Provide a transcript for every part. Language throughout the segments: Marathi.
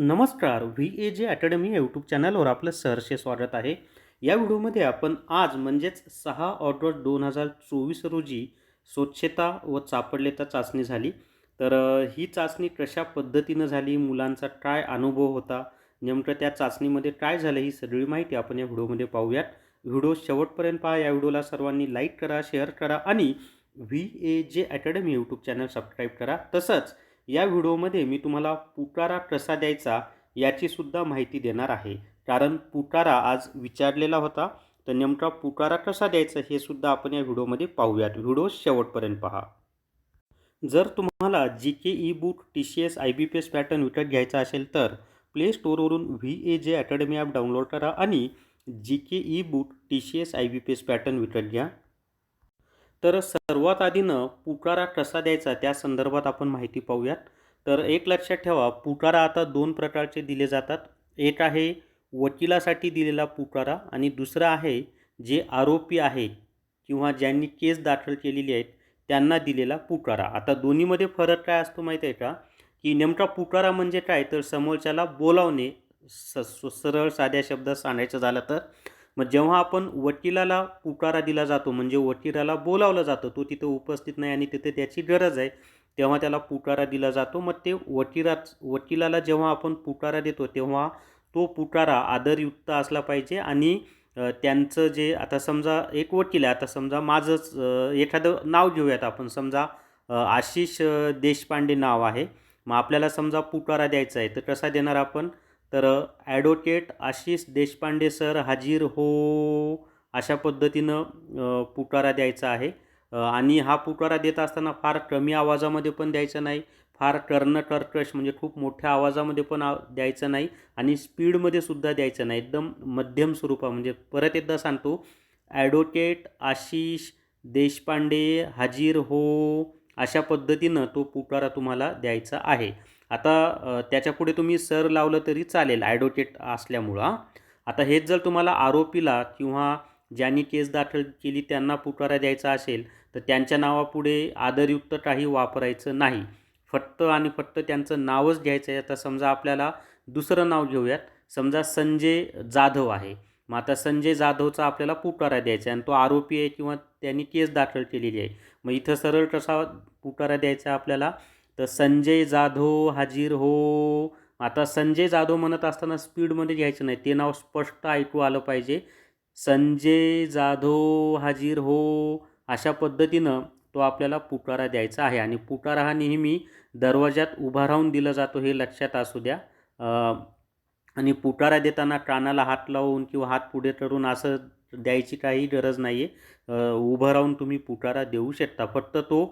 नमस्कार व्ही ए जे अकॅडमी यूट्यूब चॅनलवर आपलं सहर्ष स्वागत आहे. या व्हिडिओमध्ये आपण आज म्हणजेच सहा ऑगस्ट दोन हजार चोवीस रोजी स्वच्छता व चापडलेता चाचणी झाली. तर ही चाचणी कशा पद्धतीनं झाली? मुलांचा काय अनुभव होता? नेमकं त्या चाचणीमध्ये काय झालं? ही सगळी माहिती आपण या व्हिडिओमध्ये पाहूयात. व्हिडिओ शेवटपर्यंत पहा. या व्हिडिओला सर्वांनी लाईक करा शेअर करा आणि व्ही ए जे अकॅडमी यूट्यूब चॅनल सबस्क्राईब करा. तसंच या व्हिडिओमध्ये मी तुम्हाला पुकारा कसा द्यायचा याचीसुद्धा माहिती देणार आहे. कारण पुकारा आज विचारलेला होता तर नेमका पुकारा कसा द्यायचा हे सुद्धा आपण या व्हिडिओमध्ये पाहूयात. व्हिडिओ शेवटपर्यंत पहा. जर तुम्हाला G K e book T C S I B P S pattern विकत घ्यायचा असेल तर प्ले स्टोअरवरून व्ही ए जे अकॅडमी ॲप डाउनलोड करा आणि G K e book T C S I B P S pattern विकत घ्या. तर सर्वात आधीनं पुकारा कसा द्यायचा त्या संदर्भात आपण माहिती पाहूयात. तर एक लक्षात ठेवा पुकारा आता दोन प्रकारचे दिले जातात. एक आहे वकिलासाठी दिलेला पुकारा आणि दुसरा आहे जे आरोपी आहे किंवा ज्यांनी केस दाखल केलेली आहेत त्यांना दिलेला पुकारा. आता दोन्हीमध्ये फरक काय असतो माहीत आहे का? की नेमका पुकारा म्हणजे काय? तर समोरच्याला बोलावणे स स- सरळ साध्या शब्दात सांगायचं झालं तर मग जेव्हा आपण वकिलाला पुकारा दिला जातो म्हणजे वकिलाला बोलावलं जातं तो तिथं उपस्थित नाही आणि तिथे त्याची गरज आहे तेव्हा त्याला पुकारा दिला जातो. मग ते वकिला वकिलाला जेव्हा आपण पुकारा देतो तेव्हा तो पुकारा आदरयुक्त असला पाहिजे आणि त्यांचं जे आता समजा एक वकील आहे आता समजा माझंच एखादं नाव घेऊयात आपण. समजा आशिष देशपांडे नाव आहे. मग आपल्याला समजा पुकारा द्यायचा आहे तर कसा देणार आपण? तर ॲडवोकेट आशिष देशपांडे सर हाजीर हो अशा पद्धतीनं पुकारा द्यायचा आहे. आणि हा पुकारा देत असताना फार कमी आवाजामध्ये पण द्यायचा नाही. फार कर्ण कर्कश म्हणजे खूप मोठ्या आवाजामध्ये पण आ द्यायचा नाही. आणि स्पीडमध्ये सुद्धा द्यायचं नाही. एकदम मध्यम स्वरूपा म्हणजे परत एकदा सांगतो. ॲडवोकेट आशिष देशपांडे हाजीर हो अशा पद्धतीनं तो पुकारा तुम्हाला द्यायचा आहे. आता त्याच्यापुढे तुम्ही सर लावलं तरी चालेल ॲडव्होकेट असल्यामुळं हां. आता हेच जर तुम्हाला आरोपीला किंवा ज्यांनी केस दाखल केली त्यांना पुकारा द्यायचा असेल तर त्यांच्या नावापुढे आदरयुक्त काही वापरायचं नाही. फक्त आणि फक्त त्यांचं नावच घ्यायचं आहे आता समजा आपल्याला दुसरं नाव घेऊयात. समजा संजय जाधव आहे. मग आता संजय जाधवचा आपल्याला पुकारा द्यायचा आहे आणि तो आरोपी आहे किंवा त्यांनी केस दाखल केलेली आहे. मग इथं सरळ कसा पुकारा द्यायचा आपल्याला? तर संजय जाधव हाजीर हो. आता संजय जाधव म्हणत असताना स्पीडमध्ये घ्यायचं नाही. ते नाव स्पष्ट ऐकू आलं पाहिजे. संजय जाधव हाजीर हो. अशा पद्धतीनं तो आपल्याला पुकारा द्यायचा आहे. आणि पुकारा हा नेहमी दरवाजात उभा राहून दिला जातो हे लक्षात असू द्या. आणि पुकारा देताना कानाला हात लावून किंवा हात पुढे करून असं द्यायची काही गरज नाही आहे उभं राहून तुम्ही पुकारा देऊ शकता. फक्त तो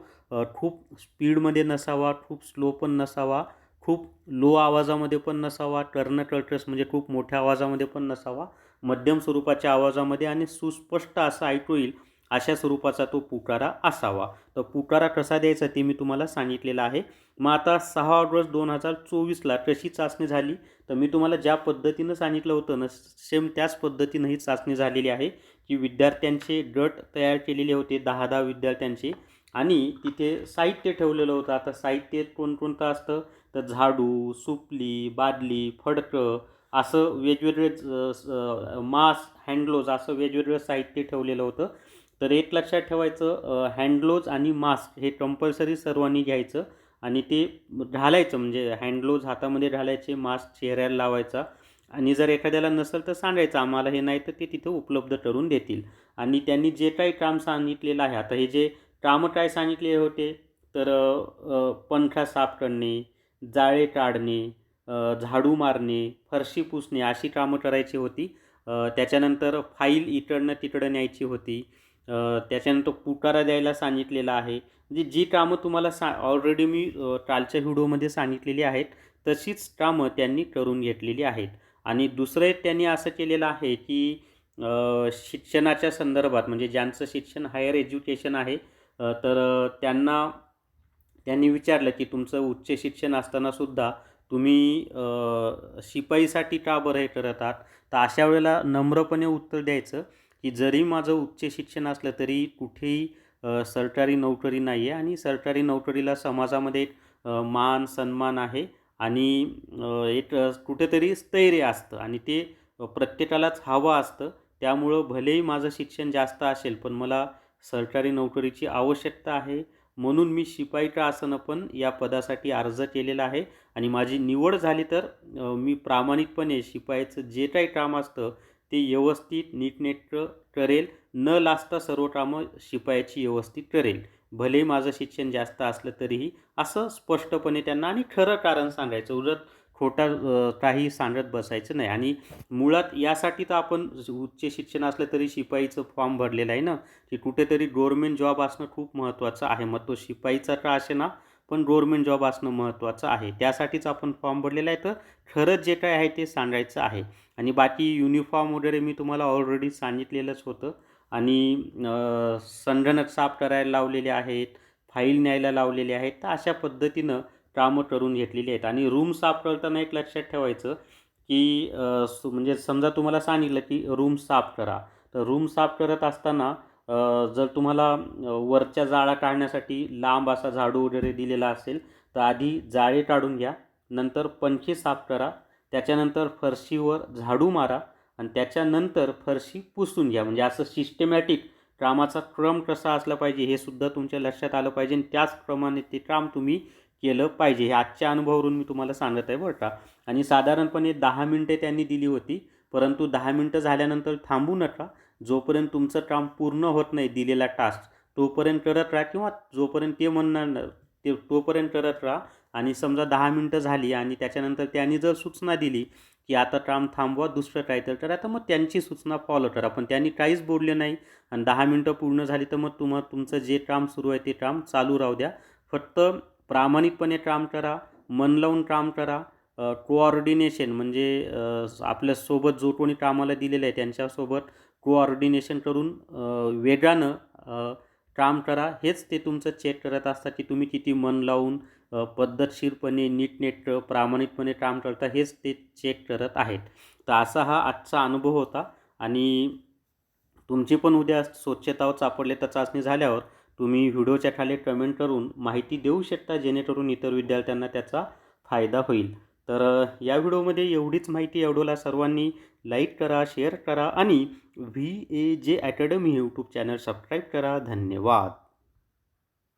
खूप स्पीडमध्ये नसावा खूप स्लो पण नसावा खूप लो आवाजामध्ये पण नसावा टर्न कर्कश म्हणजे खूप मोठ्या आवाजामध्ये पण नसावा मध्यम स्वरूपाच्या आवाजामध्ये आणि सुस्पष्ट असं ऐकू येईल. अशा स्वरूपाचा तो पुकारा असावा. तर पुकारा कसा द्यायचा ते मी तुम्हाला सांगितलेलं आहे. मग आता सहा ऑगस्ट दोन हजार चोवीसला कशी चाचणी झाली? तर मी तुम्हाला ज्या पद्धतीनं सांगितलं होतं ना सेम त्याच पद्धतीनं ही चाचणी झालेली आहे की विद्यार्थ्यांचे गट तयार केलेले होते दहा दहा विद्यार्थ्यांचे. आणि तिथे साहित्य ठेवलेलं होतं. आता साहित्य कोणकोणतं असतं? तर झाडू सुपली बादली फडकं असं वेगवेगळे मास मास्क हँडग्लोज असं वेगवेगळं साहित्य ठेवलेलं होतं. तर एक लक्षात ठेवायचं हँडग्लोज आणि मास्क हे कंपल्सरी सर्वांनी घ्यायचं आणि ते घालायचं. म्हणजे हँडग्लोज हातामध्ये घालायचे मास्क चेहऱ्याला लावायचा आणि जर एखाद्याला नसेल तर सांगायचं आम्हाला हे नाही तर ते तिथं उपलब्ध करून देतील. आणि त्यांनी जे काही काम सांगितलेलं आहे आता हे जे कामं काय सांगितले होते तर पंखा साफ करणे जाळे काढणे झाडू मारणे फरशी पुसणे अशी कामं करायची होती. त्याच्यानंतर फाईल इकडनं तिकडं न्यायची होती. त्याच्यानंतर पुकारा द्यायला सांगितलेला आहे. म्हणजे जी कामं तुम्हाला सा ऑलरेडी मी कालच्या व्हिडिओमध्ये सांगितलेली आहेत तशीच कामं त्यांनी करून घेतलेली आहेत. आणि दुसरं एक त्यांनी असं केलेलं आहे की शिक्षणाच्या संदर्भात म्हणजे ज्यांचं शिक्षण हायर एज्युकेशन आहे तर त्यांना त्यांनी विचारलं की तुमचं उच्च शिक्षण असतानासुद्धा तुम्ही शिपाईसाठी का बरं हे करत आहात तर अशा वेळेला नम्रपणे उत्तर द्यायचं. की जरी माझं उच्च शिक्षण असलं तरी कुठेही सरकारी नोकरी नाही आहे आणि सरकारी नोकरीला समाजामध्ये एक, मान सन्मान आहे आणि एक कुठेतरी स्थैर्य असतं आणि ते प्रत्येकालाच हवं असतं. त्यामुळं भलेही माझं शिक्षण जास्त असेल पण मला सरकारी नोकरीची आवश्यकता आहे. म्हणून मी शिपाई का आसनं पण या पदासाठी अर्ज केलेला आहे आणि माझी निवड झाली तर मी प्रामाणिकपणे शिपाईचं जे काही काम असतं ते व्यवस्थित नीटनेटकं करेल न लाजता सर्व कामं शिपायाची व्यवस्थित करेल भलेही माझं शिक्षण जास्त असलं तरीही असं स्पष्टपणे त्यांना आणि खरं कारण सांगायचं. उलट खोटा काही सांगत बसायचं नाही. आणि मुळात यासाठी तर आपण उच्च शिक्षण असलं तरी शिपाईचं फॉर्म भरलेलं आहे ना? की कुठेतरी गव्हर्मेंट जॉब असणं खूप महत्त्वाचं आहे. मग तो शिपाईचा का असे ना पण गव्हर्मेंट जॉब असणं महत्त्वाचं आहे. त्यासाठीच आपण फॉर्म भरलेला आहे. तर खरंच जे काय आहे ते सांगायचं आहे. आणि बाकी युनिफॉर्म वगैरे मी तुम्हाला ऑलरेडी सांगितलेलंच होतं. आणि संगणक साफ करायला लावलेले आहेत फाईल न्यायला लावलेले आहेत. तर अशा पद्धतीनं कामं करून घेतलेली आहेत. आणि रूम साफ करताना एक लक्षात ठेवायचं की म्हणजे समजा तुम्हाला सांगितलं की रूम साफ करा. तर रूम साफ करत असताना जर तुम्हाला वरच्या जाळा काढण्यासाठी लांब असा झाडू वगैरे दिलेला असेल तर आधी जाळे काढून घ्या. नंतर पंखे साफ करा. त्याच्यानंतर फरशीवर झाडू मारा आणि त्याच्यानंतर फरशी पुसून घ्या. म्हणजे असं सिस्टमॅटिक कामाचा क्रम कसा असला पाहिजे हे सुद्धा तुमच्या लक्षात आलं पाहिजे आणि त्याचप्रमाणे ते काम तुम्ही केलं पाहिजे. हे आजच्या अनुभवावरून मी तुम्हाला सांगत आहे बरं का. आणि साधारणपणे दहा मिनटे त्यांनी दिली होती परंतु दहा मिनटं झाल्यानंतर थांबू नका. जोपर्यंत तुमचं काम पूर्ण होत नाही दिलेला टास्क तोपर्यंत करत राहा किंवा जोपर्यंत ते म्हणणार ते तोपर्यंत करत राहा. आणि समजा दहा मिनटं झाली आणि त्याच्यानंतर त्यांनी जर सूचना दिली की आता काम थांबवा दुसरं काहीतरी करा तर मग त्यांची सूचना फॉलो करा. पण त्यांनी काहीच बोलले नाही. आणि दहा मिनटं पूर्ण झाली तर मग तुम्हा तुमचं जे काम सुरू आहे ते काम चालू राहू द्या. फक्त प्रामाणिकपणे काम करा मन लावून काम करा. कोऑर्डिनेशन म्हणजे आपल्यासोबत जो कोणी कामाला दिलेलं आहे त्यांच्यासोबत कोऑर्डिनेशन करून वेगानं काम करा. हेच ते तुमचं चेक करत असतात की तुम्ही किती मन लावून पद्धतशीरपणे नीटनेट प्रामाणिकपणे काम करता हेच ते चेक करत आहेत. तर असा हा आजचा अनुभव होता आणि तुमची पण उद्या स्वच्छता सापडले चापडलेता चाचणी झाल्यावर तुम्ही व्हिडिओच्या खाली कमेंट करून माहिती देऊ शकता जेणेकरून इतर विद्यार्थ्यांना त्याचा फायदा होईल. तर या व्हिडिओमध्ये एवढीच माहिती एवढोला सर्वांनी लाईक करा शेअर करा आणि व्ही ए जे अकॅडमी यूट्यूब चॅनल सबस्क्राईब करा. धन्यवाद.